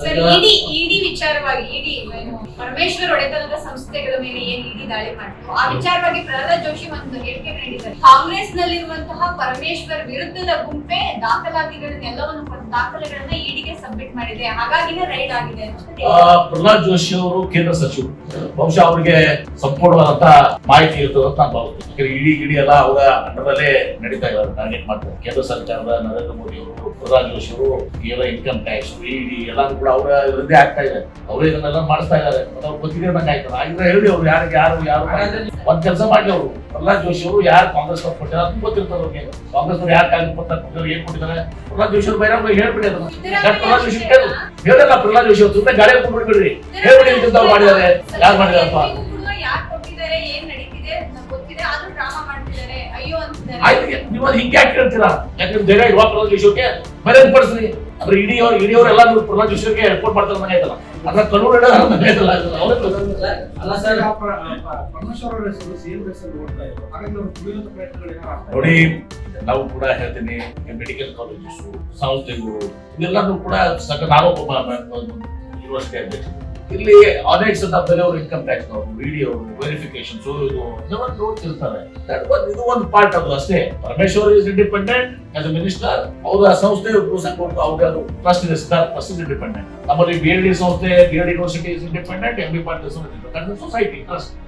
Sir ಇಡಿ ಇಡಿ ವಿಚಾರವಾಗಿ ಇಡಿ ಪರಮೇಶ್ವರ್ ಒಡೆತನದ ಸಂಸ್ಥೆಗಳ ಮೇಲೆ ಏನ್ ಇಡಿ ದಾಳಿ ಮಾಡಿತು? ಆ ವಿಚಾರವಾಗಿ ಪ್ರಹ್ಲಾದ್ ಜೋಶಿ ಒಂದು ಹೇಳಿಕೆ ನೀಡಿದ್ದಾರೆ. ಕಾಂಗ್ರೆಸ್ ನಲ್ಲಿರುವಂತಹ ಪರಮೇಶ್ವರ್ ವಿರುದ್ಧದ ಗುಂಪೆ ದಾಖಲಾತಿಗಳನ್ನೆಲ್ಲವನ್ನು ದಾಖಲೆಗಳನ್ನ ಇಡಿಗೆ ಸಬ್ಮಿಟ್ ಮಾಡಿದೆ. ಹಾಗಾಗಿನೇ ರೈಡ್ ಆಗಿದೆ ಪ್ರಹ್ಲಾದ್ ಜೋಶಿ ಅವರು ಕೇಂದ್ರ ಸಚಿವರು. ಬಹುಶಃ ಅವರಿಗೆ ಸಂಪೂರ್ಣವಾದಂತ ಮಾಹಿತಿ ಇರ್ತದೆ ಅಂತ ನಾನು ಭಾವಿಸ್ತೀನಿ. ಇಡೀ ಇಡೀ ಎಲ್ಲ ಅವರ ಅಂಡರಲ್ಲೇ ನಡೀತಾ ಇದ್ದಾರೆ. ಟಾರ್ಗೆಟ್ ಮಾಡ್ತಾರೆ ಕೇಂದ್ರ ಸರ್ಕಾರದ ನರೇಂದ್ರ ಮೋದಿ ಅವರು, ಪ್ರಹ್ಲಾದ್ ಜೋಶಿ ಅವರು ಇನ್ಕಮ್ ಟ್ಯಾಕ್ಸ್ ಇಡಿ ಎಲ್ಲಾನು ಕೂಡ ಅವರ ಇದರದ್ದೇ ಆಗ್ತಾ ಇದೆ. ಅವರು ಇದನ್ನೆಲ್ಲ ಮಾಡಿಸ್ತಾ ಇದ್ದಾರೆ. ಮತ್ತೆ ಅವ್ರು ಆಯ್ತಲ್ಲ. ಆಗಿದ್ರೆ ಹೇಳಿ ಅವ್ರು ಯಾರಿಗೆ ಯಾರು ಯಾರು ಒಂದ್ ಕೆಲಸ ಮಾಡಿ ಅವರು. ಪ್ರಹ್ಲಾದ್ ಜೋಶಿ ಅವರು ಯಾರು ಕಾಂಗ್ರೆಸ್ ಅವ್ರು ಕೊಟ್ಟಿದ್ದಾರೆ ಅದು ಗೊತ್ತಿರ್ತದೆ ಅವ್ರಿಗೆ. ಕಾಂಗ್ರೆಸ್ ಅವ್ರು ಯಾರು ಕಾಗದ ಪತ್ರ ಕೊಟ್ಟಿದ್ದಾರೆ ಏನ್ ಕೊಟ್ಟಿದ್ದಾರೆ? ಪ್ರಹ್ಲಾದ್ ಜೋಶಿ ಅವರು ಬಹಿರಂಗ ಹೇಳ್ಬಿಡಿ ಅದನ್ನ. ಯಾಕೆ ಪ್ರಹ್ಲಾದ್ ಜೋಶಿ ಕೇಳು. ಹೇಳಲ್ಲ ಪ್ರಹ್ಲಾದ್ ಜೋಶಿ ಅವರು ಸುಮ್ಮನೆ ಗಾಳಿ ಹಾಕೊಂಡ್ಬಿಡ್ಬಿಡ್ರಿ ಹೇಳ್ಬಿಡಿ ಇಂಥದ್ದು ಮಾಡಿದ್ದಾರೆ. ಯಾರು ಮಾಡಿದಾರಪ್ಪ ಯಾರು ಕೊಟ್ಟಿದ್ದಾರೆ ಏನ್ ನಡೀತಿದೆ ಅಂತ ಗೊತ್ತಿದೆ. ಆದ್ರೂ ಡ್ರಾಮಾ ಮಾಡ್ತಿದ್ದಾರೆ. ಅಯ್ಯೋ ಅಂತಿದ್ದಾರೆ. ಆಯ್ತು ನೀವು ಅದು ಹಿಂಗೆ ಯಾಕೆ ಹೇಳ್ತೀರಾ ಯಾಕಂದ್ರೆ ಧೈರ್ಯ ಇರುವ ಪ್ರಹ್ಲಾದ್ ಜೋಶಿಗೆ ಬರೆದು ಪಡಿಸ್ರಿ ಅಂದ್ರೆ ಇಡೀ ಇಡಿಯವರೆಲ್ಲ ನೀವು ಪ್ರಹ್ಲಾದ್ ಜೋಶಿಗೆ ರಿಪೋರ್ಟ್ ಮಾಡ್ತಾರೆ ಮನೆ ಆಯ್ತಲ್ಲ. ಅದ್ರ ಅವ್ರ ಮನೆ ಆಯ್ತಲ್ಲ ಅಲ್ಲ ಸರ್ ಅವರ ಅವರು ನೋಡಿ ನಾವು ಕೂಡ ಹೇಳ್ತೀನಿ ಮೆಡಿಕಲ್ ಕಾಲೇಜಸ್ ಸಂಸ್ಥೆಗಳು ಇದೆಲ್ಲನೂ ಕೂಡ ಸಕ ನಾವು ಯೂನಿವರ್ಸಿಟಿ ಅಧ್ಯಕ್ಷ ಇಲ್ಲಿ ಆಡಿಟ್ಸ್ ಅಂತ ಅವರು ಇನ್ಕಮ್ ಟ್ಯಾಕ್ಸ್ ಅವರು ವಿಡಿಯೋ ವೆರಿಫಿಕೇಶನ್ ವೆರಿಫಿಕೇಶನ್ ಇದು ಇದನ್ನ ನೋಡ್ತಿರ್ತಾರೆ ಇದು ಒಂದು ಪಾರ್ಟ್ ಅದು ಅಷ್ಟೇ. Parameshwar is independent as a minister ಅವರ ಸಂಸ್ಥೆ ಅವ್ರಿಗೆ ಅದು ಟ್ರಸ್ಟ್ ಇದೆ ಟ್ರಸ್ಟ್ ಇಸ್ ಇಂಡಿಪೆಂಡೆಂಟ್ ನಮ್ಮಲ್ಲಿ ಬಿ ಎಲ್ ಡಿ ಸಂಸ್ಥೆ B L university is independent M B Patil society trust